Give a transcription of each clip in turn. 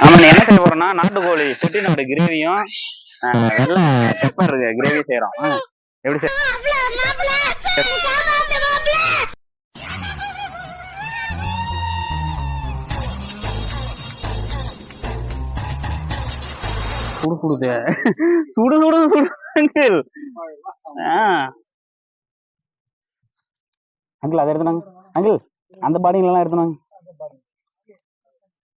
ஆமா என்ன செய்ய போறோம்னா நாட்டுக்கோழி செட்டிநாடு கிரேவியும் வெள்ளை பெப்பர் கிரேவி செய்யறோம் எப்படி சுடு சுடுது சுடு சுடு சுடு அங்கிள். அங்கிள் அதை எடுத்துனாங்க அங்கிள் அந்த பாடிங்களெல்லாம் எல்லாம் எடுத்துனாங்க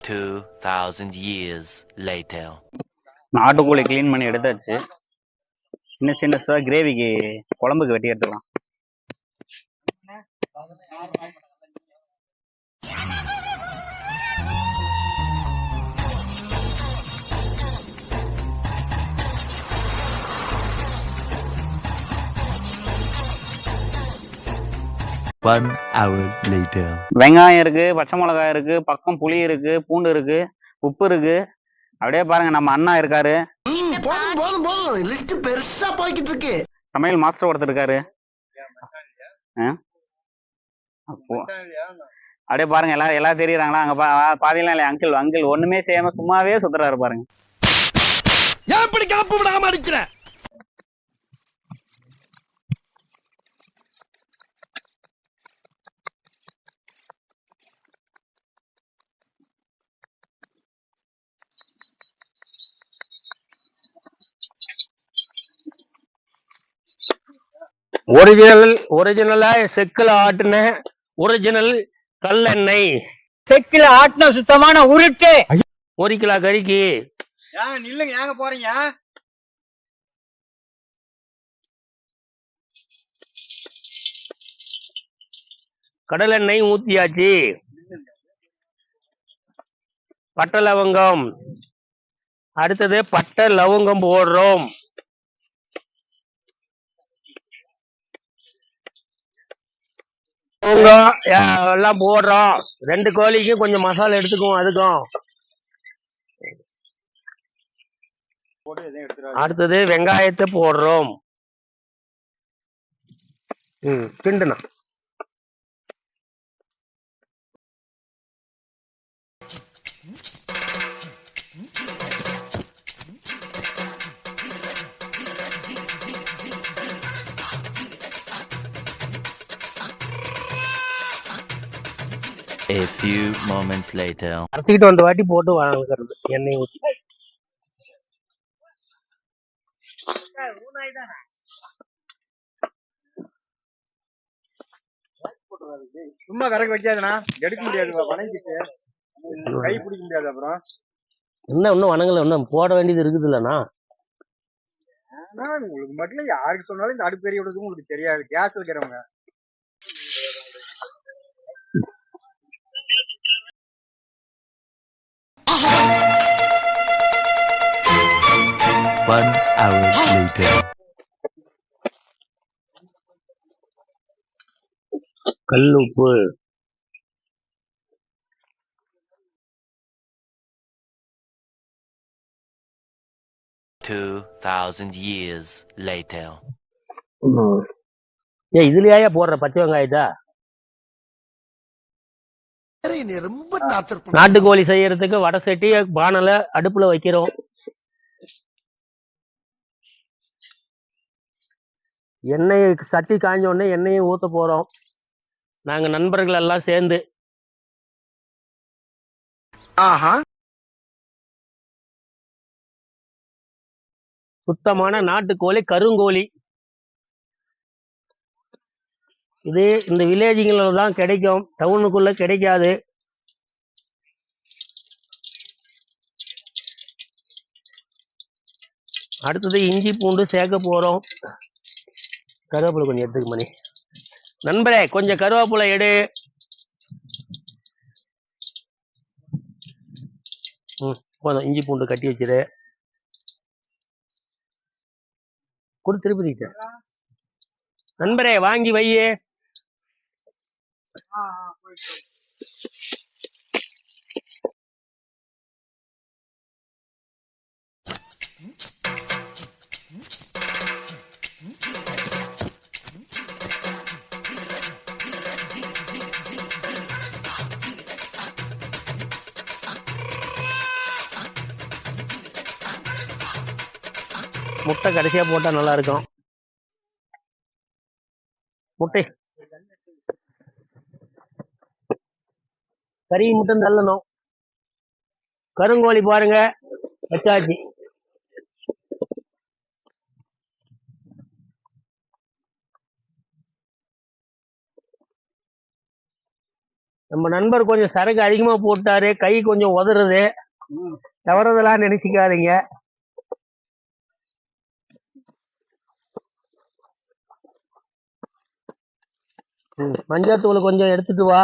2,000 years later. நாட்டுக்கோழி க்ளீன் பண்ணி எடுத்தாச்சு சின்ன சின்ன கிரேவிக்கு குழம்புக்கு வெட்டி எடுத்துக்கலாம் One hour later. வெங்காயம் இருக்கு பச்சை மிளகாய் இருக்கு பக்கம் புளி இருக்கு பூண்டு இருக்கு உப்பு இருக்கு. அப்படியே பாருங்க நம்ம அண்ணா இருக்காரு. போதும் போதும் போதும். லிஸ்ட் பெருசா போய்கிட்டு இருக்கு. சமையல் மாஸ்டர் ஒருத்தர் இருக்காரு. ஆ? அப்போ அப்படியே பாருங்க எல்லாரும் எல்லாம் தெரியுறாங்களா? அங்க பா- பாதியெல்லாம் இல்லையா? அங்கிள் அங்கிள் ஒண்ணுமே செய்யாம சும்மாவே சுத்துறாரு பாருங்க. ஏன் இப்படி காப்பு விடாம அடிக்கிற? ஒரிஜினல் ஒரிஜினலா செக்குல ஆட்டின ஒரிஜினல் கல்லெண்ணெய். செக்கில ஆட்டின சுத்தமான உருட்டு. ஒரு கிலோ கறிக்கு. நில்லுங்க ஏங்க போறீங்க? கடலெண்ணெய் ஊத்தியாச்சு. பட்டை லவங்கம். அடுத்தது பட்டை லவங்கம் போடுறோம். லவங்கம், எல்லாம் போடுறோம். ரெண்டு கோழிக்கும் கொஞ்சம் மசாலா எடுத்துக்குவோம் அதுக்கும். அடுத்தது வெங்காயத்தை போடுறோம். ம் திண்டுனா A few moments later. அரைச்சிக்கிட்டு வந்த வாட்டி போட்டு வாங்குறது எண்ணெய் ஊற்றி சும்மா கறக்க வைக்காதண்ணா. எடுக்க முடியாது வணங்கிட்டு. கை பிடிக்க முடியாது அப்புறம். என்ன இன்னும் வணங்கல இன்னும் போட வேண்டியது இருக்குது இல்லைண்ணா உங்களுக்கு மட்டும் யாருக்கு சொன்னாலும் இந்த அடுப்பு எரிய விடுறது உங்களுக்கு தெரியாது. கேஸ் வைக்கிறவங்க. One hour later. கல் உப்பு Two thousand years later. ஏ இதுலயா போடுற பச்சை வெங்காயத்தா நாட்டுக்கோழி செய்யறதுக்கு வடை சட்டி பானல அடுப்புல வைக்கிறோம். எண்ணெய் சட்டி காஞ்ச உடனே எண்ணெயை ஊத்த போறோம். நாங்க நண்பர்கள் எல்லாம் சேர்ந்து. ஆஹா. சுத்தமான நாட்டுக்கோழி கருங்கோழி. இது இந்த வில்லேஜுங்கள தான் கிடைக்கும். டவுனுக்குள்ள கிடைக்காது. அடுத்தது இஞ்சி பூண்டு சேர்க்க போறோம். கருவேப்பிலை கொஞ்சம் எடுத்துக்க மணி. நண்பரே கொஞ்சம் கருவேப்பிலை எடு. ம் போதும். இஞ்சி பூண்டு கட்டி வச்சிரு. கொடு திருப்பி நீட்டு. நண்பரே வாங்கி வையே. முட்டை கடைசியா போட்டா நல்லா இருக்கும். முட்டை. கறி மட்டும் தள்ளணும். கருங்கோழி பாருங்க வச்சாச்சு. நம்ம நண்பர் கொஞ்சம் சரக்கு அதிகமா போட்டாரு கை கொஞ்சம் உதறது. தவறுதெல்லாம் நினைச்சுக்காதீங்க. ம், மஞ்சத்தூள் கொஞ்சம் எடுத்துட்டு வா.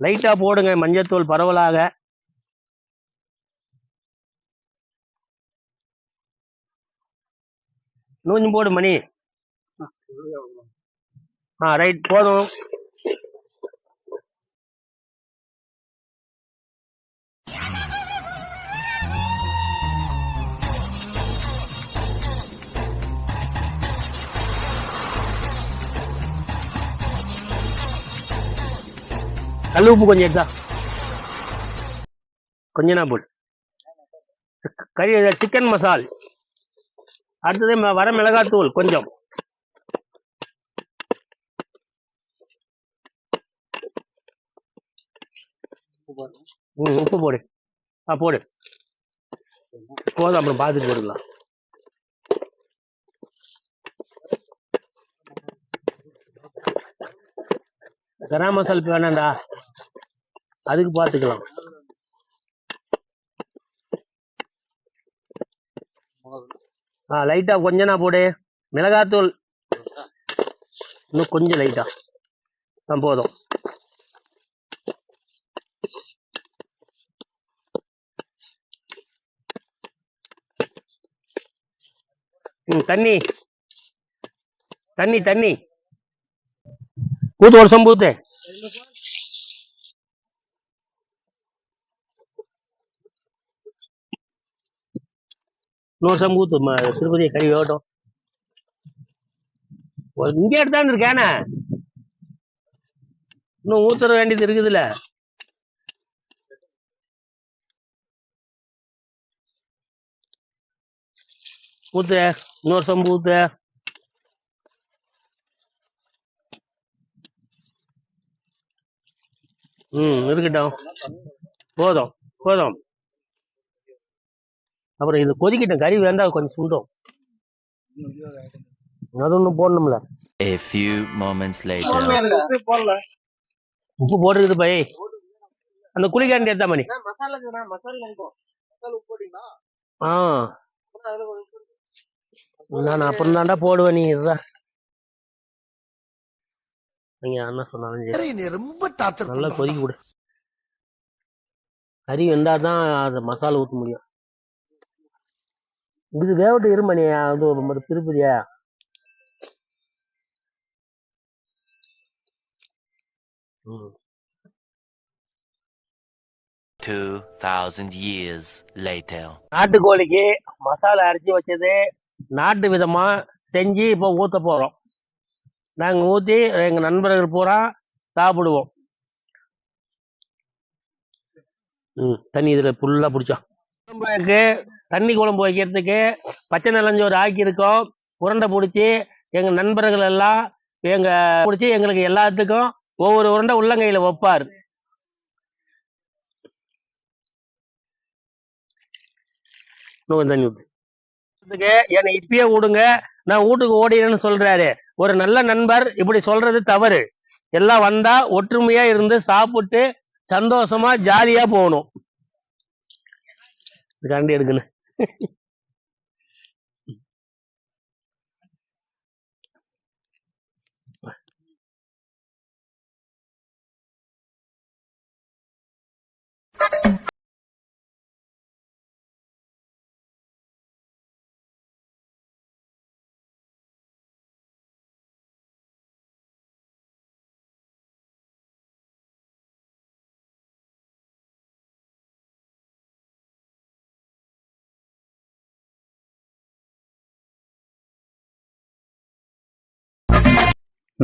லைட்டா போடுங்க மஞ்சத்தூள் பரவலாக. நூஞ்சு போடு மணி. ஆ ரைட் போதும். கல் உப்பு கொஞ்சம் எடுத்தா கொஞ்ச நான் போடு கறி சிக்கன் மசால் அடுத்தது வர மிளகாத்தூள் கொஞ்சம் ம் உப்பு போடு ஆ போடு போதும் அப்புறம் பார்த்துட்டு போட்டுக்கலாம் கரம் மசால் வேணாம்டா அதுக்கு பார்த்துக்கலாம் ஆ லைட்டா கொஞ்சம் நான் போடு. மிளகாத்தூள். இன்னும் கொஞ்சம் லைட்டா தான் போதும். ம் தண்ணி. தண்ணி தண்ணி. ஊத்து ஒரு பூத்து ஊத்து. இன்னொரு திருப்பதி கறி வேகட்டும் ஒரு இங்கே எடுத்தாந்து இருக்கானே இன்னும் ஊத்துற வேண்டியது இருக்குதுல்ல. ஊத்து இன்னொரு சம்பூத்து ம் இருக்கட்டும். போதும் போதும். அப்புறம் இது கொதிக்கட்டும் கறி வேண்டா கொஞ்சம் சுண்டும். அது ஒன்றும் போடணும்ல. A few moments later. உப்பு போட்டுருக்குது பை. அந்த குளிக்காண்டி எடுத்தா மணி. ஆ. நான் அப்புறம் தாண்டா போடுவேன் நீ இதுதான். நீங்க என்ன சொன்னாலும் சரி நீ ரொம்ப டார்ச்சர் நல்லா கொதிக்க விடு. கறி வெந்தா தான் அது மசாலா ஊற்ற முடியும். இது வேவட்டு இருமணி அது ஒரு மாதிரி திருப்பதியா? ம். 2000 years later. நாட்டுக்கோழிக்கு மசாலா அரைச்சி வச்சது நாட்டு விதமா செஞ்சு இப்போ ஊத்த போறோம். நாங்கள் ஊற்றி எங்கள் நண்பர்கள் பூரா சாப்பிடுவோம். ம் தண்ணி இதில் ஃபுல்லாக பிடிச்சோம் குழம்புக்கு தண்ணி குழம்பு வைக்கிறதுக்கு பச்சை நிலஞ்சோறு ஆக்கியிருக்கோம். உருண்டை பிடிச்சி எங்கள் நண்பர்கள் எல்லாம் எங்கள் பிடிச்சி எங்களுக்கு எல்லாத்துக்கும் ஒவ்வொரு உருண்டை உள்ளங்கையில் வைப்பார். தண்ணி ஊத்து. என்னை இப்பயே விடுங்க. நான் வீட்டுக்கு ஓடினேன்னு சொல்கிறாரு ஒரு நல்ல நண்பர் இப்படி சொல்றது தவறு. எல்லாம் வந்தா ஒற்றுமையா இருந்து சாப்பிட்டு சந்தோஷமா ஜாலியா போகணும். கண்டி எடுக்கணும்.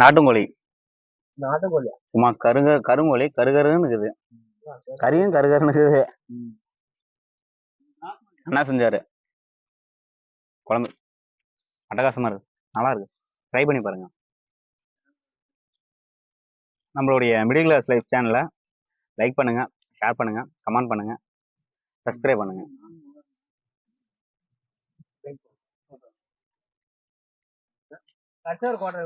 நாட்டுக்கோழி நாட்டுக்கோழி சும்மா கருக கருங்கோழி கருகருன்னு இருக்குது. கறியும் கருகருன்னு இருக்குது. என்ன செஞ்சாரு? குழம்பு. அட்டகாசமா இருக்கு. நல்லா இருக்கு. ட்ரை பண்ணி பாருங்க. நம்மளுடைய மிடில் கிளாஸ் லைஃப் சேனலை லைக் பண்ணுங்க ஷேர் பண்ணுங்க கமெண்ட் பண்ணுங்க சப்ஸ்கிரைப் பண்ணுங்க. கோட்டை